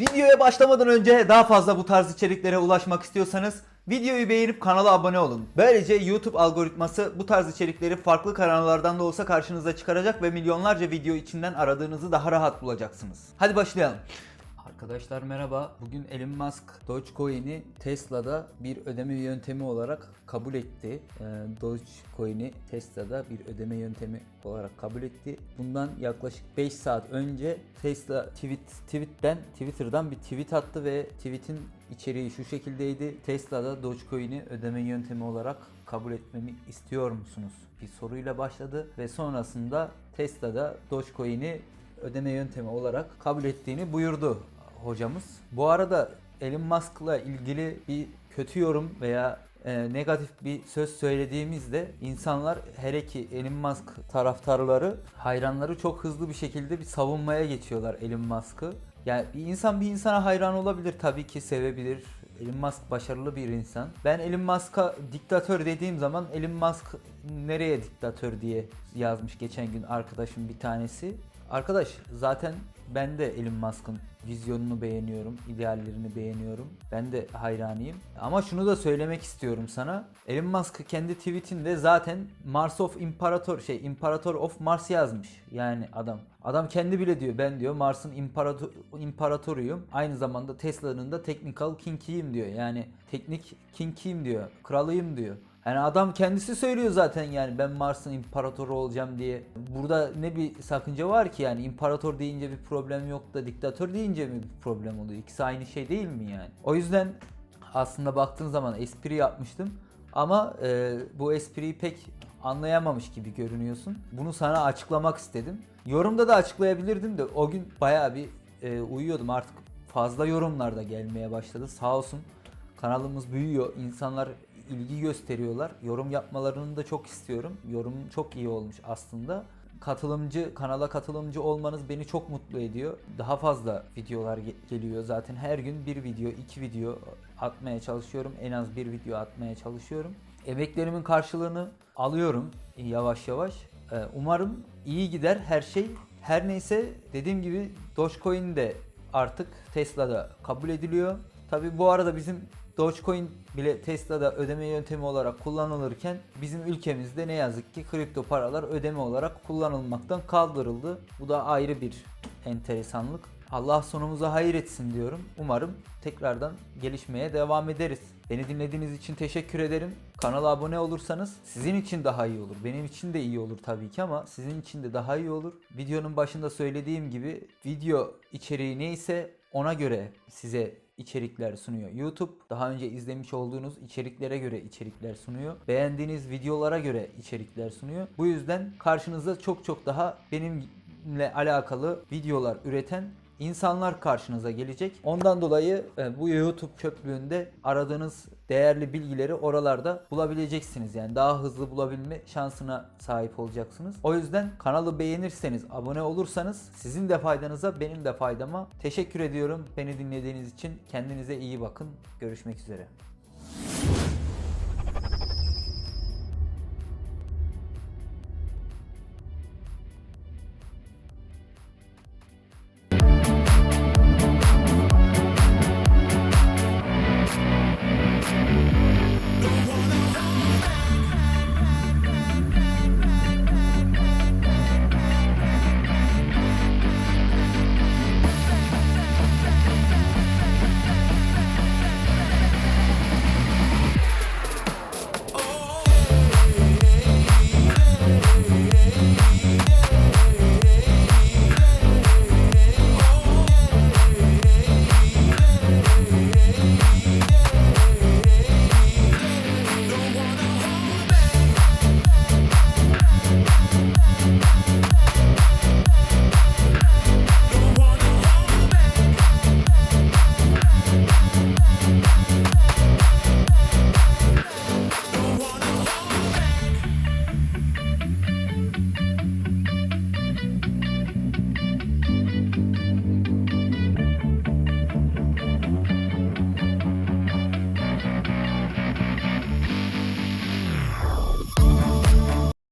Videoya başlamadan önce daha fazla bu tarz içeriklere ulaşmak istiyorsanız videoyu beğenip kanala abone olun. Böylece YouTube algoritması bu tarz içerikleri farklı kanallardan da olsa karşınıza çıkaracak ve milyonlarca video içinden aradığınızı daha rahat bulacaksınız. Hadi başlayalım. Arkadaşlar merhaba. Bugün Elon Musk Dogecoin'i Tesla'da bir ödeme yöntemi olarak kabul etti. Ee, Dogecoin'i Tesla'da bir ödeme yöntemi olarak kabul etti. Bundan yaklaşık 5 saat önce Tesla tweet tweetten Twitter'dan bir tweet attı ve tweetin içeriği şu şekildeydi. Tesla'da Dogecoin'i ödeme yöntemi olarak kabul etmemi istiyor musunuz? Bir soruyla başladı ve sonrasında Tesla'da Dogecoin'i ödeme yöntemi olarak kabul ettiğini buyurdu hocamız. Bu arada Elon Musk'la ilgili bir kötü yorum veya e, negatif bir söz söylediğimizde insanlar hele ki Elon Musk taraftarları, hayranları çok hızlı bir şekilde bir savunmaya geçiyorlar Elon Musk'ı. Yani bir insan bir insana hayran olabilir tabii ki sevebilir. Elon Musk başarılı bir insan. Ben Elon Musk'a diktatör dediğim zaman Elon Musk nereye diktatör diye yazmış geçen gün arkadaşım bir tanesi. Arkadaş zaten ben de Elon Musk'ın vizyonunu beğeniyorum, ideallerini beğeniyorum. Ben de hayranıyım. Ama şunu da söylemek istiyorum sana. Elon Musk kendi tweetinde zaten Mars of Imperator şey Imperator of Mars yazmış. Yani adam. Adam kendi bile diyor ben diyor Mars'ın imparator, imparatoruyum. Aynı zamanda Tesla'nın da technical king'iyim diyor. Yani teknik king'iyim diyor. Kralıyım diyor. Yani adam kendisi söylüyor zaten yani ben Mars'ın imparatoru olacağım diye. Burada ne bir sakınca var ki yani imparator deyince bir problem yok da diktatör deyince mi bir problem oluyor? İkisi aynı şey değil mi yani? O yüzden aslında baktığın zaman espri yapmıştım. Ama e, bu espriyi pek anlayamamış gibi görünüyorsun. Bunu sana açıklamak istedim. Yorumda da açıklayabilirdim de o gün bayağı bir e, uyuyordum artık fazla yorumlar da gelmeye başladı. Sağ olsun kanalımız büyüyor. İnsanlar ilgi gösteriyorlar. Yorum yapmalarını da çok istiyorum. Yorum çok iyi olmuş aslında. Katılımcı, kanala katılımcı olmanız beni çok mutlu ediyor. Daha fazla videolar ge- geliyor. Zaten her gün bir video, iki video atmaya çalışıyorum. En az bir video atmaya çalışıyorum. Emeklerimin karşılığını alıyorum yavaş yavaş. Ee, Umarım iyi gider her şey. Her neyse dediğim gibi Dogecoin de artık Tesla'da kabul ediliyor. Tabi bu arada bizim Dogecoin bile Tesla'da ödeme yöntemi olarak kullanılırken bizim ülkemizde ne yazık ki kripto paralar ödeme olarak kullanılmaktan kaldırıldı. Bu da ayrı bir enteresanlık. Allah sonumuza hayır etsin diyorum. Umarım tekrardan gelişmeye devam ederiz. Beni dinlediğiniz için teşekkür ederim. Kanala abone olursanız sizin için daha iyi olur. Benim için de iyi olur tabii ki ama sizin için de daha iyi olur. Videonun başında söylediğim gibi video içeriği neyse ona göre size içerikler sunuyor. YouTube daha önce izlemiş olduğunuz içeriklere göre içerikler sunuyor. Beğendiğiniz videolara göre içerikler sunuyor. Bu yüzden karşınıza çok çok daha benimle alakalı videolar üreten insanlar karşınıza gelecek. Ondan dolayı e, bu YouTube çöplüğünde aradığınız değerli bilgileri oralarda bulabileceksiniz. Yani daha hızlı bulabilme şansına sahip olacaksınız. O yüzden kanalı beğenirseniz, abone olursanız sizin de faydanıza, benim de faydama. Teşekkür ediyorum beni dinlediğiniz için. Kendinize iyi bakın. Görüşmek üzere.